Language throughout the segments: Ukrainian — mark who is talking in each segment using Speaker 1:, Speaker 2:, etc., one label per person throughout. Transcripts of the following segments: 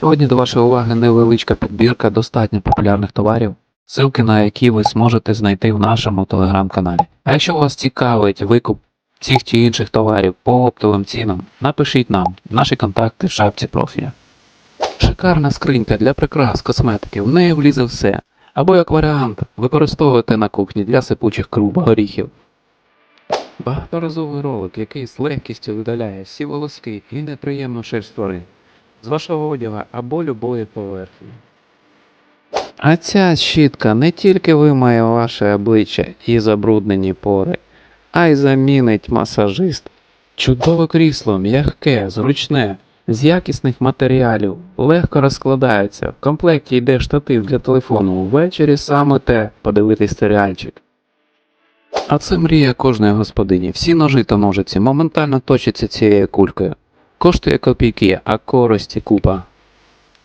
Speaker 1: Сьогодні до вашої уваги невеличка підбірка достатньо популярних товарів, ссылки на які ви зможете знайти в нашому телеграм-каналі. А якщо вас цікавить викуп цих чи інших товарів по оптовим цінам, напишіть нам наші контакти в шапці профіля. Шикарна скринька для прикрас, косметики, в неї влізе все. Або як варіант, використовуйте на кухні для сипучих круп, горіхів. Багаторазовий ролик, який з легкістю видаляє всі волоски і неприємну шерсть тварин з вашого одяга або любої поверхні. А ця щітка не тільки вимає ваше обличчя і забруднені пори, а й замінить масажист. Чудове крісло, м'яке, зручне, з якісних матеріалів, легко розкладається. В комплекті йде штатив для телефону. Ввечері саме те подивитись серіальчик. А це мрія кожної господині. Всі ножи та ножиці моментально точаться цією кулькою. Коштує копійки, а користі купа.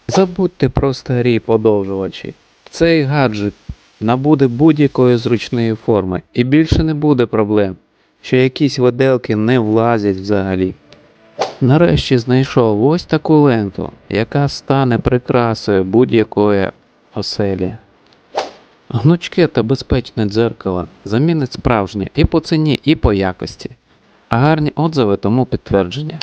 Speaker 1: Забудьте про старі подовжувачі. Цей гаджет набуде будь-якої зручної форми і більше не буде проблем, що якісь виделки не влазять взагалі. Нарешті знайшов ось таку ленту, яка стане прикрасою будь-якої оселі. Гнучке та безпечне дзеркало замінить справжнє і по ціні, і по якості. А гарні отзиви тому підтвердження.